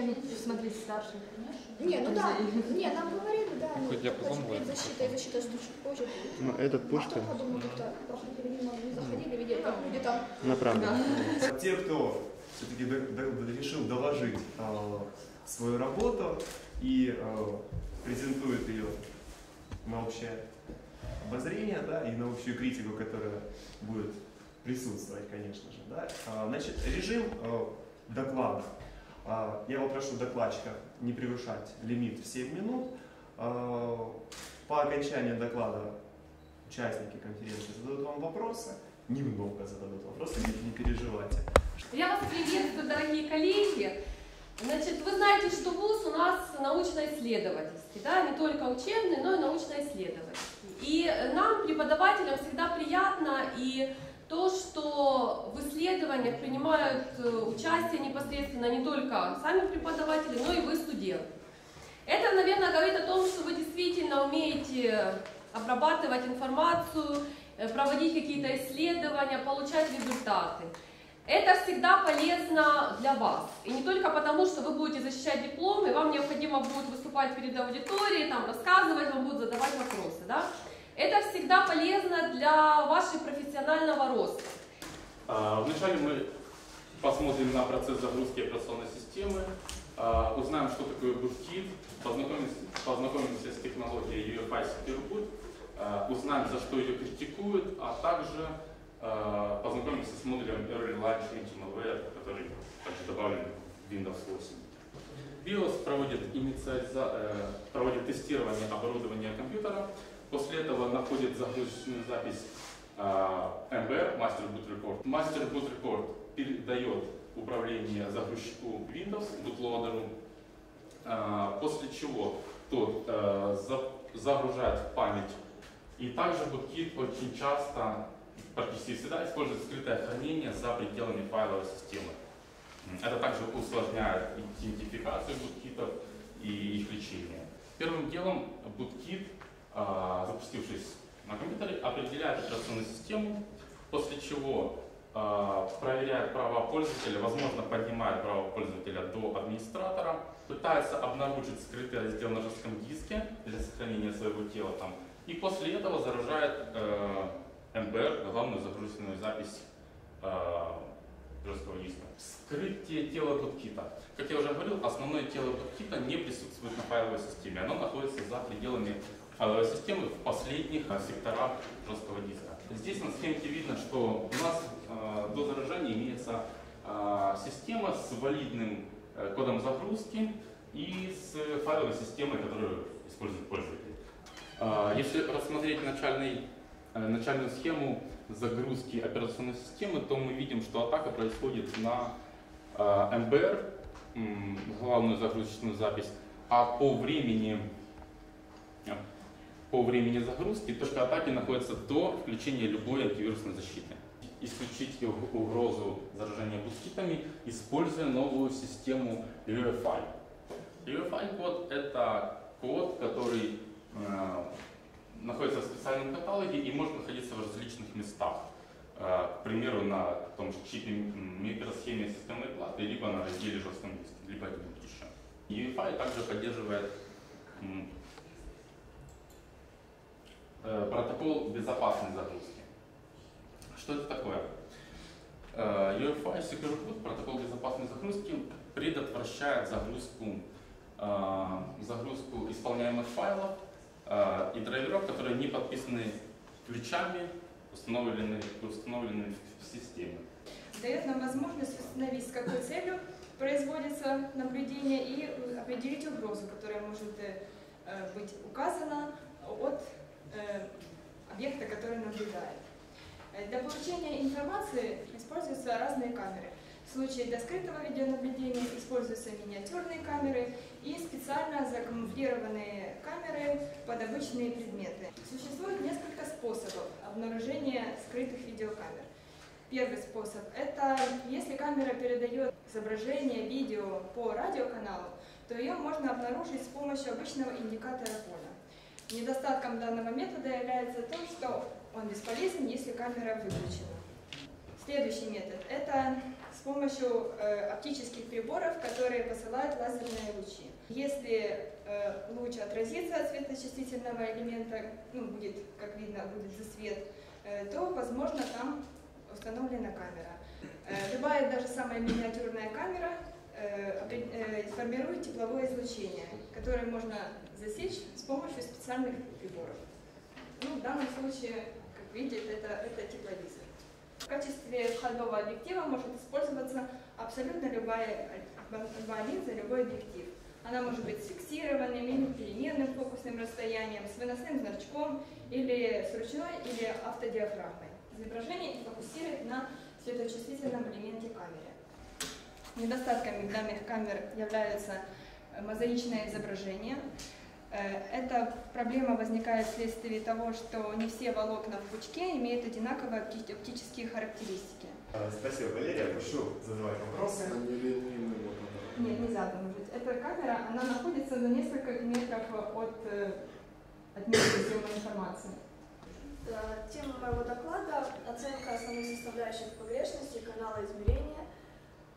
Не, ну смотри, старших. Не, ну да, не, нам говорили, да, ну, Хоть я короче, позвонила. предзащита и защита чуть позже. будет. Ну, этот А пушка кто подумал, как-то проходили мимо, не заходили, видели, там люди там. направлен. Те, кто все-таки решил доложить э, свою работу и презентует ее на общее обозрение, да, и на общую критику, которая будет присутствовать, конечно же. Да. А, Значит, режим доклада. А, Я попрошу докладчика не превышать лимит в 7 минут. А, По окончании доклада участники конференции зададут вам вопросы, немного зададут вопросы, не, переживайте. Я вас приветствую, дорогие коллеги. Значит, вы знаете, что ВУЗ у нас научно-исследовательский, да, не только учебный, но и научно-исследовательский. И нам, преподавателям, всегда приятно и то, что в исследованиях принимают э, участие непосредственно не только сами преподаватели, но и вы, студенты. Это, наверное, говорит о том, что вы действительно умеете обрабатывать информацию, э, проводить какие-то исследования, получать результаты. Это всегда полезно для вас. И не только потому, что вы будете защищать диплом, и вам необходимо будет выступать перед аудиторией, там, рассказывать, вам будут задавать вопросы. Да? Это всегда полезно для вашего профессионального роста. А, Вначале мы посмотрим на процесс загрузки операционной системы, а, узнаем, что такое BootKit, познакомимся, познакомимся с технологией UEFI Secure а, узнаем, за что ее критикуют, а также а, познакомимся с модулем Early Launch Engine который также добавлен в Windows 8. BIOS проводит, э, проводит тестирование оборудования компьютера, после этого находит загрузочную запись а, MBR, Master Boot Report. Master Boot Report передает управление загрузчику Windows, бутлодеру, а, после чего тот а, за- загружает в память. И также BootKit очень часто, практически всегда, использует скрытое хранение за пределами файловой системы. Это также усложняет идентификацию буткитов и их лечение. Первым делом а, запустившись на компьютере, определяет операционную систему, после чего а, проверяет права пользователя, возможно, поднимает права пользователя до администратора, пытается обнаружить скрытый раздел на жестком диске для сохранения своего тела там, и после этого заражает э, MBR, главную загрузочную запись э, жесткого диска. Скрытие тела буткита. Как я уже говорил, основное тело буткита не присутствует на файловой системе. Оно находится за пределами файловой системы в последних э, секторах жесткого диска. Здесь на схемке видно, что у нас э, до заражения имеется э, система с валидным э, кодом загрузки и с файловой системой, которую использует пользователь. Э, Если рассмотреть начальный, э, начальную схему загрузки операционной системы, то мы видим, что атака происходит на э, MBR, м, главную загрузочную запись, а по времени, э, по времени загрузки точка атаки находится до включения любой антивирусной защиты. Исключить уг- угрозу заражения буткитами, используя новую систему UEFI. UEFI код это код, который э, находится в специальном каталоге и может находиться в различных местах. Э, К примеру, на том же чипе микросхеме системной платы, либо на разделе жестком диске, либо будет еще. UEFI также поддерживает э, протокол безопасной загрузки. Что это такое? Э, UEFI Secure Boot, протокол безопасной загрузки, предотвращает загрузку, загрузку исполняемых файлов и драйверов, которые не подписаны ключами, установлены, установлены в системе. дает нам возможность установить, с какой целью производится наблюдение и э, определить угрозу, которая может э, э, быть указана от э, объекта, который наблюдает. Э, Для получения информации используются разные камеры. В случае для скрытого видеонаблюдения используются миниатюрные камеры и специально закамуфлированные камеры под обычные предметы. Существует несколько способов обнаружения скрытых видеокамер. Первый способ – это если камера передает изображение, видео по радиоканалу, то ее можно обнаружить с помощью обычного индикатора поля. Недостатком данного метода является то, что он бесполезен, если камера выключена. Следующий метод – это с помощью э, оптических приборов, которые посылают лазерные лучи. Если э, луч отразится от светочувствительного элемента, ну, будет, как видно, будет засвет, э, то, возможно, там установлена камера. Любая, даже самая миниатюрная камера формирует тепловое излучение, которое можно засечь с помощью специальных приборов. Ну, в данном случае, как видите, это, это тепловизор. Качестве входного объектива может использоваться абсолютно любая, линза, любой объектив. Она может быть с фиксированным или переменным фокусным расстоянием, с выносным значком, или с ручной, или автодиафрагмой. Изображение фокусирует на светочувствительном элементе камеры. Недостатками данных камер являются мозаичное изображение. Э, Эта проблема возникает вследствие того, что не все волокна в пучке имеют одинаковые опти- оптические характеристики. А, Спасибо, Валерия. Прошу задавать вопросы. Нет, нельзя там жить. Эта камера, она находится за несколько метров от, э, от места съемной информации. Э, Тема моего доклада – оценка основных составляющих погрешности канала измерения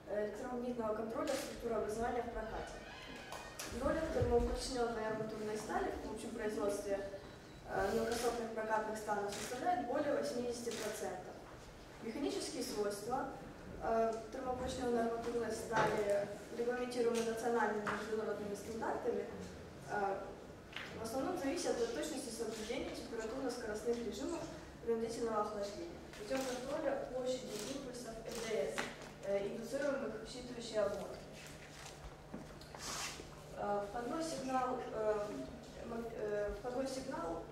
э, электромагнитного контроля структуры образования в прокате. Доля термоукорочненной арматурной стали в общем производстве э, мелкосортных прокатных станов составляет более 80%. Механические свойства э, термоукорочненной арматурной стали регламентируемы национальными международными стандартами, э, в основном зависят от точности соблюдения температурно-скоростных режимов принудительного охлаждения путем контроля площади импульсов ЭДС, индуцируемых в считывающий обмотки. Э, Входной сигнал, э, э, входной сигнал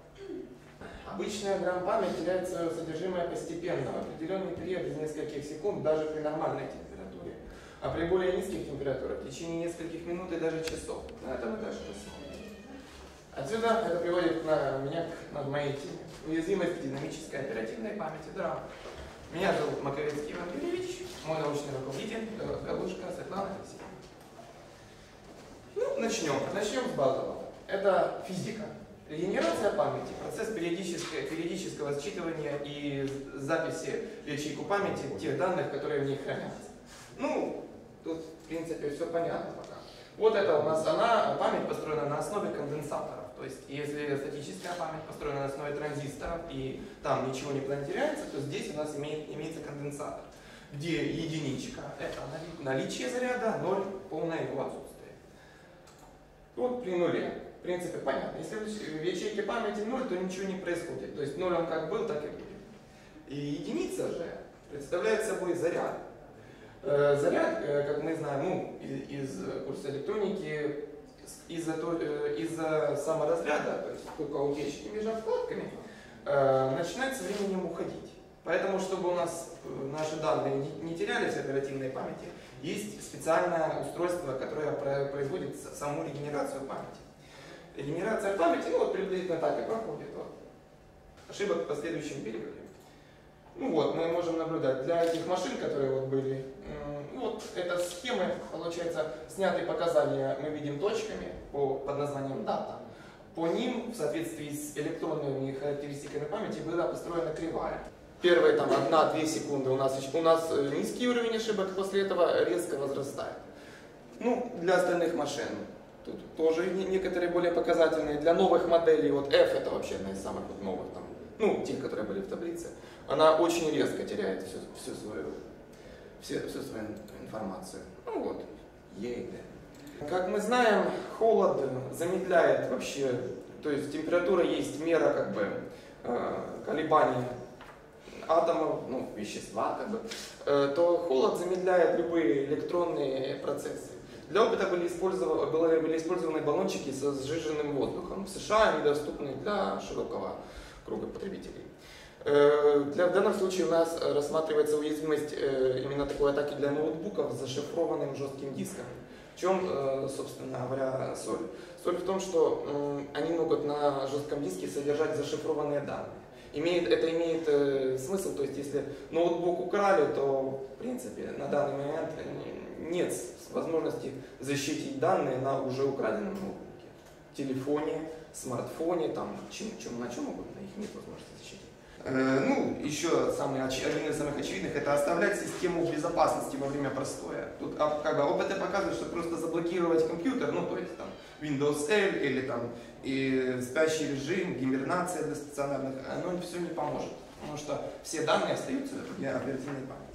Обычная грамм-память теряет свое содержимое постепенно, в определенный период из нескольких секунд, даже при нормальной температуре. А при более низких температурах в течение нескольких минут и даже часов. На этом этаже посмотрим. Отсюда это приводит на меня к моей теме. Уязвимость динамической оперативной памяти драм. Меня зовут Маковецкий Иван Юрьевич, мой научный руководитель э, Галушка Светлана Алексеевна. Ну, начнем. Начнем с базового. Это физика. Регенерация памяти, процесс периодического, периодического считывания и записи в ячейку памяти тех данных, которые в ней хранятся. Ну, тут, в принципе, все понятно пока. Вот это у нас она, память построена на основе конденсаторов. То есть, если статическая память построена на основе транзисторов, и там ничего не теряется, то здесь у нас имеет, имеется конденсатор, где единичка – это нали- наличие заряда, ноль – полное его отсутствие. Вот при нуле. В принципе, понятно. Если в ячейке памяти 0, то ничего не происходит. То есть 0 он как был, так и будет. И единица же представляет собой заряд. Э, Заряд, э, как мы знаем, ну, из курса электроники, из-за э, из-за саморазряда, то есть только утечки между вкладками, начинает со временем уходить. Поэтому, чтобы у нас наши данные не терялись в оперативной памяти, есть специальное устройство, которое про- производит саму регенерацию памяти. Регенерация памяти, ну вот приблизительно так и проходит. Вот. Ошибок в последующем периоде. Ну вот, мы можем наблюдать для этих машин, которые вот были, ну вот эта схема, получается, снятые показания мы видим точками по, под названием дата. По ним, в соответствии с электронными характеристиками памяти, была построена кривая. Первые там 1-2 секунды у нас, у нас э, низкий уровень ошибок, после этого резко возрастает. Ну, для остальных машин тут тоже не- некоторые более показательные. Для новых моделей, вот F это вообще одна из самых вот новых там, ну, тех, которые были в таблице, она очень резко теряет всю, всю свою, все, всю свою информацию. Ну вот, и D. Как мы знаем, холод замедляет вообще, то есть температура есть мера как бы э, колебаний атомов, ну, вещества, как бы, э, то холод замедляет любые электронные процессы. Для опыта были использованы, были, использованы баллончики со сжиженным воздухом. В США они доступны для широкого круга потребителей. Э, Для, в данном случае у нас рассматривается уязвимость э, именно такой атаки для ноутбуков с зашифрованным жестким диском. В чем, собственно говоря, соль? Соль в том, что они могут на жестком диске содержать зашифрованные данные. Имеет, это имеет э, смысл, то есть если ноутбук украли, то в принципе на данный момент не- нет возможности защитить данные на уже украденном ноутбуке. Телефоне, смартфоне, там, чем, чем, на чем угодно, их нет возможности защитить. Э, Ну, еще самый, один из самых очевидных, это оставлять систему безопасности во время простоя. Тут а, как бы ОПТ показывает, что просто заблокировать компьютер, ну то есть там Windows L или там и спящий режим, гибернация для стационарных, оно все не поможет. Потому что все данные остаются в оперативной памяти.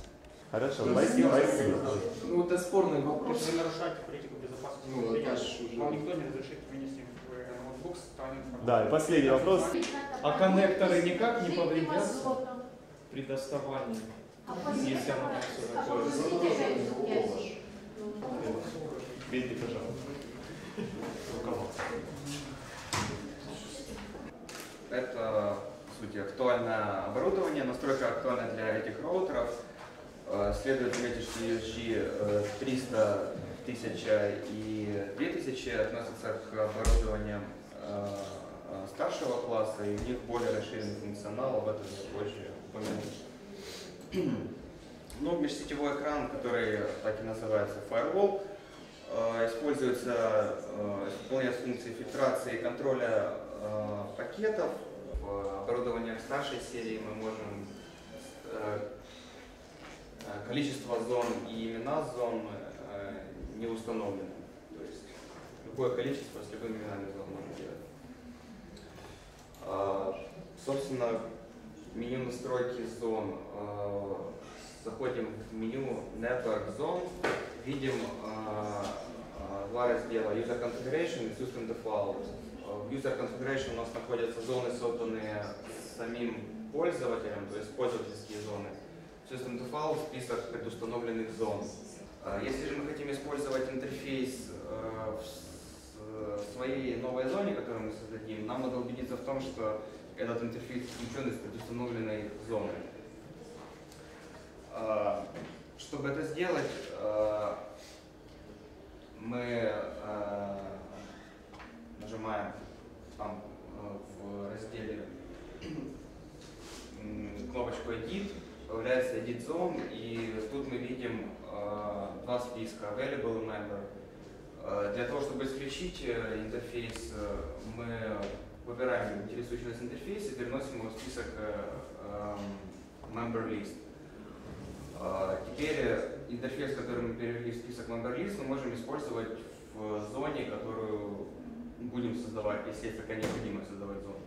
Хорошо, спасибо. спасибо. Ну, это спорный вопрос. Если вы нарушаете политику безопасности Ну, предприятия, вам никто не разрешит вынести в ноутбук станет Да, и последний вопрос. А коннекторы никак не повредят при доставании, если оно там все такое? Ответьте, пожалуйста. Это, по сути, актуальное оборудование, настройка актуальна для этих роутеров. Следует заметить, что USG э, 300, 1000 и 2000 относятся к оборудованиям э, э, старшего класса, и у них более расширенный функционал, об этом я позже упомяну. Ну, межсетевой экран, который так и называется Firewall, э, используется, выполняет функции фильтрации и контроля пакетов. В оборудованиях старшей серии мы можем количество зон и имена зон э, не установлены. То есть любое количество с любыми именами зон можно делать. А, Собственно, меню настройки зон. э, Заходим в меню Network Zone, видим э, э, два раздела User Configuration и System Default. Э, В User Configuration у нас находятся зоны, созданные самим пользователем, то есть пользовательские зоны. System Default – список предустановленных зон. Э, Если же мы хотим использовать интерфейс э, в с- в своей новой зоне, которую мы создадим, нам надо убедиться в том, что этот интерфейс включен из предустановленной зоны. А, Чтобы это сделать, а, мы а, нажимаем там а, в разделе кнопочку Edit, появляется Edit Zone, и тут мы видим а, два списка Available Member. А, Для того, чтобы исключить э, интерфейс, э, мы выбираем интересующий нас интерфейс и переносим его в список э, эм, Member List. Теперь интерфейс, который мы перевели в список Member List, мы можем использовать в зоне, которую будем создавать, если это необходимо создавать зону.